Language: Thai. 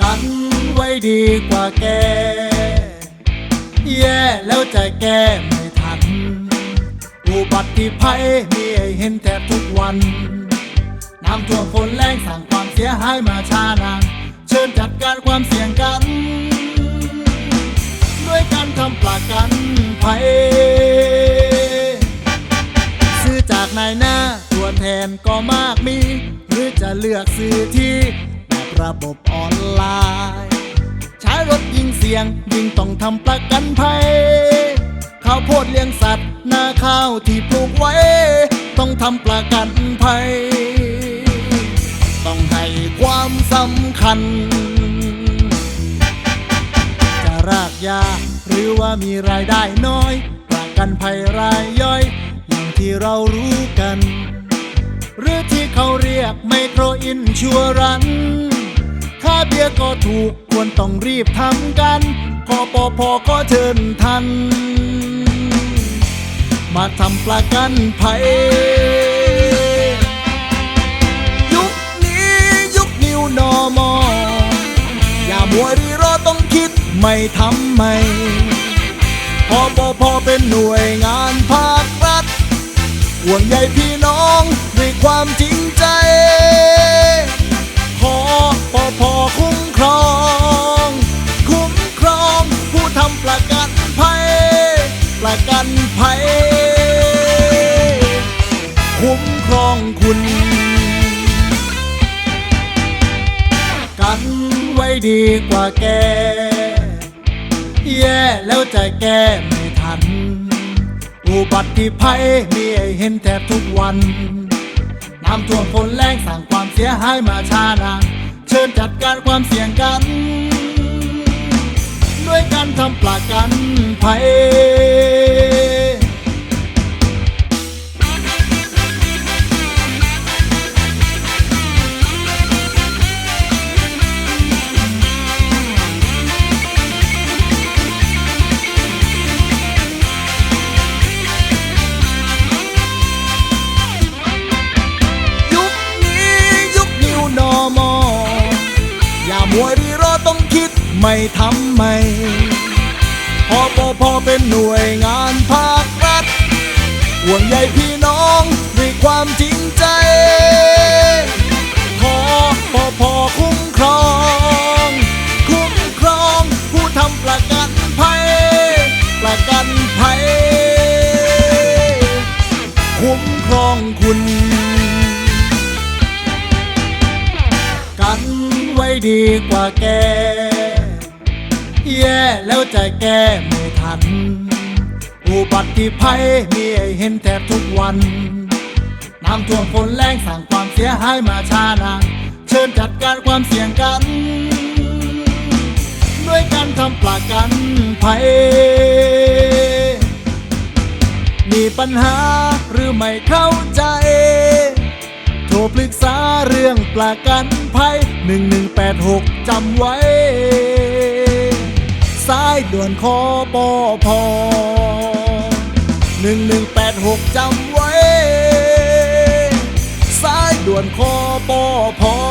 กันไว้ดีกว่าแก แย่แล้วจะแก้ไม่ทัน อุบัติภัยมีให้เห็นแทบทุกวัน น้ำท่วมฝนแรงสั่งความเสียหายมาช้านาน เชิญจัดการความเสี่ยงกัน ด้วยการทำประกันภัย ซื้อจากนายหน้าตัวแทนก็มากมี หรือจะเลือกซื้อที่ ระบบออนไลน์ ใช้รถยิงเสียงยิ่งต้องทำประกันภัย ข้าวโพดเลี้ยงสัตว์ นาข้าวที่ปลูกไว้ ต้องทำประกันภัย ต้องให้ความสำคัญ จะรากยาหรือว่ามีรายได้น้อย ประกันภัยรายย่อยอย่างที่เรารู้กัน หรือที่เขาเรียกไมโครอินชัวรัน เบี้ยก็ถูกควรต้องรีบทำกันคอปอพอก็เชิญทัน มาทำประกันภัยยุคนี้ยุคนิวนอมออย่ามัวรีรอต้องคิดไม่ทำไม่พอปอพอเป็นหน่วยงานภาครัฐห่วงใยพี่น้องด้วยความจริงใจ ขอปอพอ คุณ กันไว้ดีกว่าแก แย่แล้วจะแก้ไม่ทัน อุบัติภัยมีให้เห็นแทบทุกวัน น้ำท่วมฝนแรงสั่งความเสียหายมาช้านานเชิญจัดการความเสี่ยงกัน ด้วยการทำประกันภัย ไม่ทำไม่พอปอพอเป็นหน่วยงานภาครัฐ ห่วงใยพี่น้องด้วยความจริงใจขอปอพอคุ้มครอง คุ้มครองผู้ทำประกันภัย ประกันภัย คุ้มครองคุณ กันไว้ดีกว่าแก แย่แล้วจะแก้ไม่ทัน อุบัติภัยมีให้เห็นแทบทุกวัน น้ำท่วมฝนแรงสั่งความเสียหายมาช้านานเชิญจัดการความเสี่ยงกัน ด้วยการทำประกันภัย มีปัญหาหรือไม่เข้าใจโทรปรึกษาเรื่องประกันภัย 1186 จำไว้ สายด่วนคอปอพอ1186จำไว้ สายด่วนคอปอพอ